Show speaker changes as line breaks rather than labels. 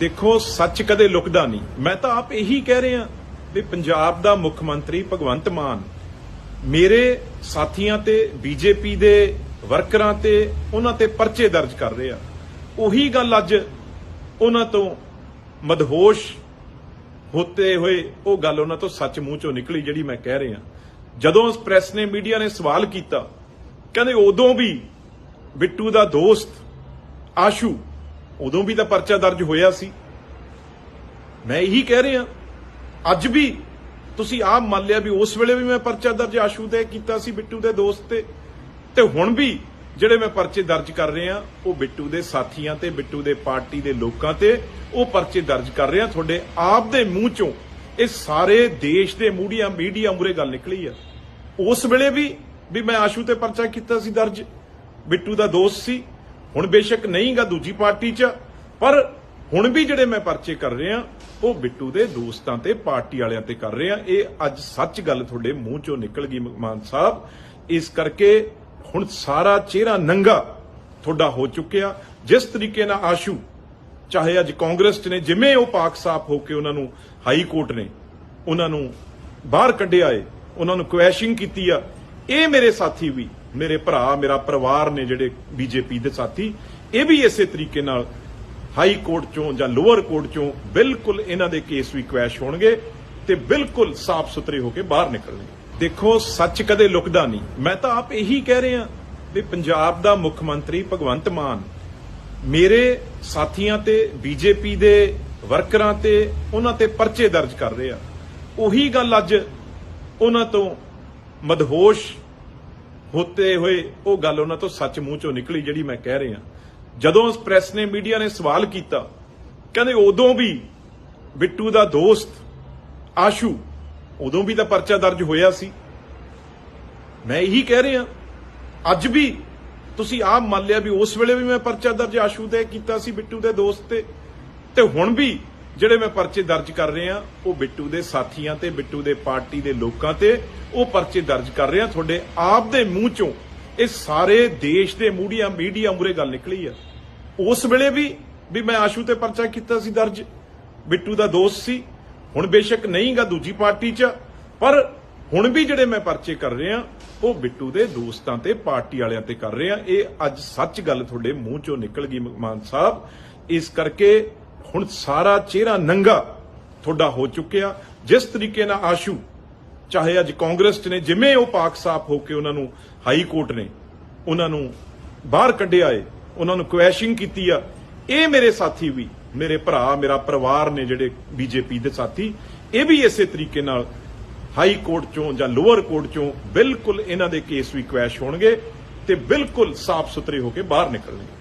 ਦੇਖੋ, ਸੱਚ ਕਦੇ ਲੁਕਦਾ ਨਹੀਂ। ਮੈਂ ਤਾਂ ਆਪ ਇਹੀ ਕਹਿ ਰਿਹਾ ਵੀ ਪੰਜਾਬ ਦਾ ਮੁੱਖ ਮੰਤਰੀ ਭਗਵੰਤ ਮਾਨ, ਮੇਰੇ ਸਾਥੀਆਂ ਤੇ, ਬੀਜੇਪੀ ਦੇ ਵਰਕਰਾਂ ਤੇ, ਉਹਨਾਂ ਤੇ ਪਰਚੇ ਦਰਜ ਕਰ ਰਹੇ ਆ। ਉਹੀ ਗੱਲ ਅੱਜ ਉਹਨਾਂ ਤੋਂ ਮਦਹੋਸ਼ ਹੋਤੇ ਹੋਏ, ਉਹ ਗੱਲ ਉਹਨਾਂ ਤੋਂ ਸੱਚ ਮੂੰਹ ਚੋਂ ਨਿਕਲੀ ਜਿਹੜੀ ਮੈਂ ਕਹਿ ਰਿਹਾ। ਜਦੋਂ ਉਸ ਪ੍ਰੈਸ ਨੇ, ਮੀਡੀਆ ਨੇ ਸਵਾਲ ਕੀਤਾ, ਕਹਿੰਦੇ ਉਦੋਂ ਵੀ ਬਿੱਟੂ ਦਾ ਦੋਸਤ ਆਸ਼ੂ ਉਦੋਂ ਵੀ ਤਾਂ ਪਰਚਾ ਦਰਜ ਹੋਇਆ ਸੀ। ਮੈਂ ਇਹੀ ਕਹਿ ਰਿਹਾ, ਅੱਜ ਵੀ ਤੁਸੀਂ ਆਪ ਮੰਨ ਲਿਆ ਵੀ ਉਸ ਵੇਲੇ ਵੀ ਮੈਂ ਪਰਚਾ ਦਰਜ ਆਸ਼ੂ ਤੇ ਕੀਤਾ ਸੀ, ਬਿੱਟੂ ਦੇ ਦੋਸਤ ਤੇ। ਤੇ ਹੁਣ ਵੀ ਜਿਹੜੇ ਮੈਂ ਪਰਚੇ ਦਰਜ ਕਰ ਰਿਹਾ, ਉਹ ਬਿੱਟੂ ਦੇ ਸਾਥੀਆਂ ਤੇ, ਬਿੱਟੂ ਦੇ ਪਾਰਟੀ ਦੇ ਲੋਕਾਂ ਤੇ ਉਹ ਪਰਚੇ ਦਰਜ ਕਰ ਰਿਹਾ। ਤੁਹਾਡੇ ਆਪ ਦੇ ਮੂੰਹ ਚੋਂ ਇਹ ਸਾਰੇ ਦੇਸ਼ ਦੇ ਮੀਡੀਆ ਮੀਡੀਆ ਮੂਰੇ ਗੱਲ ਨਿਕਲੀ ਆ। ਉਸ ਵੇਲੇ ਵੀ ਵੀ ਮੈਂ ਆਸ਼ੂ ਤੇ ਪਰਚਾ ਕੀਤਾ ਸੀ ਦਰਜ, ਬਿੱਟੂ ਦਾ ਦੋਸਤ ਸੀ। ਹੁਣ ਬੇਸ਼ੱਕ ਨਹੀਂਗਾ ਦੂਜੀ ਪਾਰਟੀ 'ਚ, ਪਰ ਹੁਣ ਵੀ ਜਿਹੜੇ ਮੈਂ ਪਰਚੇ ਕਰ ਰਿਹਾ, ਉਹ ਬਿੱਟੂ ਦੇ ਦੋਸਤਾਂ ਤੇ, ਪਾਰਟੀ ਵਾਲਿਆਂ ਤੇ ਕਰ ਰਿਹਾ। ਇਹ ਅੱਜ ਸੱਚ ਗੱਲ ਤੁਹਾਡੇ ਮੂੰਹ ਚੋਂ ਨਿਕਲ ਗਈ, ਮਾਨ ਸਾਹਿਬ। ਇਸ ਕਰਕੇ ਹੁਣ ਸਾਰਾ ਚਿਹਰਾ ਨੰਗਾ ਤੁਹਾਡਾ ਹੋ ਚੁੱਕਿਆ। ਜਿਸ ਤਰੀਕੇ ਨਾਲ ਆਸ਼ੂ, ਚਾਹੇ ਅੱਜ ਕਾਂਗਰਸ 'ਚ ਨੇ, ਜਿਵੇਂ ਉਹ ਪਾਕ ਸਾਫ਼ ਹੋ ਕੇ ਉਹਨਾਂ ਨੂੰ ਹਾਈ ਕੋਰਟ ਨੇ, ਉਹਨਾਂ ਨੂੰ ਬਾਹਰ ਕੱਢਿਆ ਏ, ਉਹਨਾਂ ਨੂੰ ਕੁਐਸ਼ਿੰਗ ਕੀਤੀ ਆ, ਇਹ ਮੇਰੇ ਸਾਥੀ ਵੀ ਮੇਰੇ ਭਰਾ, ਮੇਰਾ ਪਰਿਵਾਰ ਨੇ ਜਿਹੜੇ ਬੀਜੇਪੀ ਦੇ ਸਾਥੀ, ਇਹ ਵੀ ਇਸੇ ਤਰੀਕੇ ਨਾਲ ਹਾਈ ਕੋਰਟ ਚੋਂ ਜਾਂ ਲੋਅਰ ਕੋਰਟ ਚੋਂ ਬਿਲਕੁਲ ਇਹਨਾਂ ਦੇ ਕੇਸ ਵੀ ਕੁਐਸ਼ ਹੋਣਗੇ ਤੇ ਬਿਲਕੁਲ ਸਾਫ਼ ਸੁਥਰੇ ਹੋ ਕੇ ਬਾਹਰ ਨਿਕਲਣਗੇ। ਦੇਖੋ, ਸੱਚ ਕਦੇ ਲੁਕਦਾ ਨਹੀਂ। ਮੈਂ ਤਾਂ ਆਪ ਇਹੀ ਕਹਿ ਰਿਹਾ ਵੀ ਪੰਜਾਬ ਦਾ ਮੁੱਖ ਮੰਤਰੀ ਭਗਵੰਤ ਮਾਨ, ਮੇਰੇ ਸਾਥੀਆਂ ਤੇ ਬੀਜੇਪੀ ਦੇ ਵਰਕਰਾਂ ਤੇ, ਉਹਨਾਂ ਤੇ ਪਰਚੇ ਦਰਜ ਕਰ ਰਹੇ ਆ। ਉਹੀ ਗੱਲ ਅੱਜ ਉਹਨਾਂ ਤੋਂ ਮਦਹੋਸ਼ ਹੋਤੇ ਹੋਏ ਉਹ ਗੱਲ ਉਹਨਾਂ ਤੋਂ ਸੱਚ ਮੂੰਹ ਚੋਂ ਨਿਕਲੀ ਜਿਹੜੀ ਮੈਂ ਕਹਿ ਰਿਹਾ। ਜਦੋਂ ਉਸ ਪ੍ਰੈਸ ਨੇ ਮੀਡੀਆ ਨੇ ਸਵਾਲ ਕੀਤਾ, ਕਹਿੰਦੇ ਉਦੋਂ ਵੀ ਬਿੱਟੂ ਦਾ ਦੋਸਤ ਆਸ਼ੂ, ਉਦੋਂ ਵੀ ਤਾਂ ਪਰਚਾ ਦਰਜ ਹੋਇਆ ਸੀ। ਮੈਂ ਇਹੀ ਕਹਿ ਰਿਹਾ, ਅੱਜ ਵੀ ਤੁਸੀਂ ਆਪ ਮੰਨ ਲਿਆ ਵੀ ਉਸ ਵੇਲੇ ਵੀ ਮੈਂ ਪਰਚਾ ਦਰਜ ਆਸ਼ੂ ਤੇ ਕੀਤਾ ਸੀ, ਬਿੱਟੂ ਦੇ ਦੋਸਤ ਤੇ। ਤੇ ਹੁਣ ਵੀ ਜਿਹੜੇ ਮੈਂ ਪਰਚੇ ਦਰਜ ਕਰ ਰਿਹਾ, ਉਹ ਬਿੱਟੂ ਦੇ ਸਾਥੀਆਂ ਤੇ, ਬਿੱਟੂ ਦੇ ਪਾਰਟੀ ਦੇ ਲੋਕਾਂ ਤੇ, ਉਹ ਪਰਚੇ ਦਰਜ ਕਰ ਰਿਹਾ। ਤੁਹਾਡੇ ਆਪ ਦੇ ਮੂੰਹ ਚੋਂ ਇਹ ਸਾਰੇ ਦੇਸ਼ ਦੇ ਮੀਡੀਆ ਮੀਡੀਆ ਮੂਰੇ ਗੱਲ ਨਿਕਲੀ ਆ। ਉਸ ਵੇਲੇ ਵੀ ਵੀ ਮੈਂ ਆਸ਼ੂ ਤੇ ਪਰਚਾ ਕੀਤਾ ਸੀ ਦਰਜ। ਬਿੱਟੂ ਦਾ ਦੋਸਤ ਸੀ। ਹੁਣ ਬੇਸ਼ੱਕ ਨਹੀਂਗਾ ਦੂਜੀ ਪਾਰਟੀ 'ਚ, ਪਰ ਹੁਣ ਵੀ ਜਿਹੜੇ ਮੈਂ ਪਰਚੇ ਕਰ ਰਿਹਾ, ਉਹ ਬਿੱਟੂ ਦੇ ਦੋਸਤਾਂ ਤੇ, ਪਾਰਟੀ ਵਾਲਿਆਂ ਤੇ ਕਰ ਰਿਹਾ। ਇਹ ਅੱਜ ਸੱਚ ਗੱਲ ਤੁਹਾਡੇ ਮੂੰਹ ਚੋਂ ਨਿਕਲ ਗਈ ਮਾਨ ਸਾਹਿਬ। ਇਸ ਕਰਕੇ ਹੁਣ ਸਾਰਾ ਚਿਹਰਾ ਨੰਗਾ ਤੁਹਾਡਾ ਹੋ ਚੁੱਕਿਆ। ਜਿਸ ਤਰੀਕੇ ਨਾਲ ਆਸ਼ੂ, ਚਾਹੇ ਅੱਜ ਕਾਂਗਰਸ 'ਚ ਨੇ, ਜਿਵੇਂ ਉਹ ਪਾਕ ਸਾਫ਼ ਹੋ ਕੇ ਉਹਨਾਂ ਨੂੰ ਹਾਈ ਕੋਰਟ ਨੇ, ਉਹਨਾਂ ਨੂੰ ਬਾਹਰ ਕੱਢਿਆ ਏ, ਉਹਨਾਂ ਨੂੰ ਕੁਐਸ਼ਿੰਗ ਕੀਤੀ ਆ, ਇਹ ਮੇਰੇ ਸਾਥੀ ਵੀ, ਮੇਰੇ ਭਰਾ, ਮੇਰਾ ਪਰਿਵਾਰ ਨੇ ਜਿਹੜੇ ਬੀਜੇਪੀ ਦੇ ਸਾਥੀ, ਇਹ ਵੀ ਇਸੇ ਤਰੀਕੇ ਨਾਲ ਹਾਈ ਕੋਰਟ ਚੋਂ ਜਾਂ ਲੋਅਰ ਕੋਰਟ ਚੋਂ ਬਿਲਕੁਲ ਇਹਨਾਂ ਦੇ ਕੇਸ ਵੀ ਕੁਐਸ਼ ਹੋਣਗੇ ਤੇ ਬਿਲਕੁਲ ਸਾਫ਼ ਸੁਥਰੇ ਹੋ ਕੇ ਬਾਹਰ ਨਿਕਲਣਗੇ।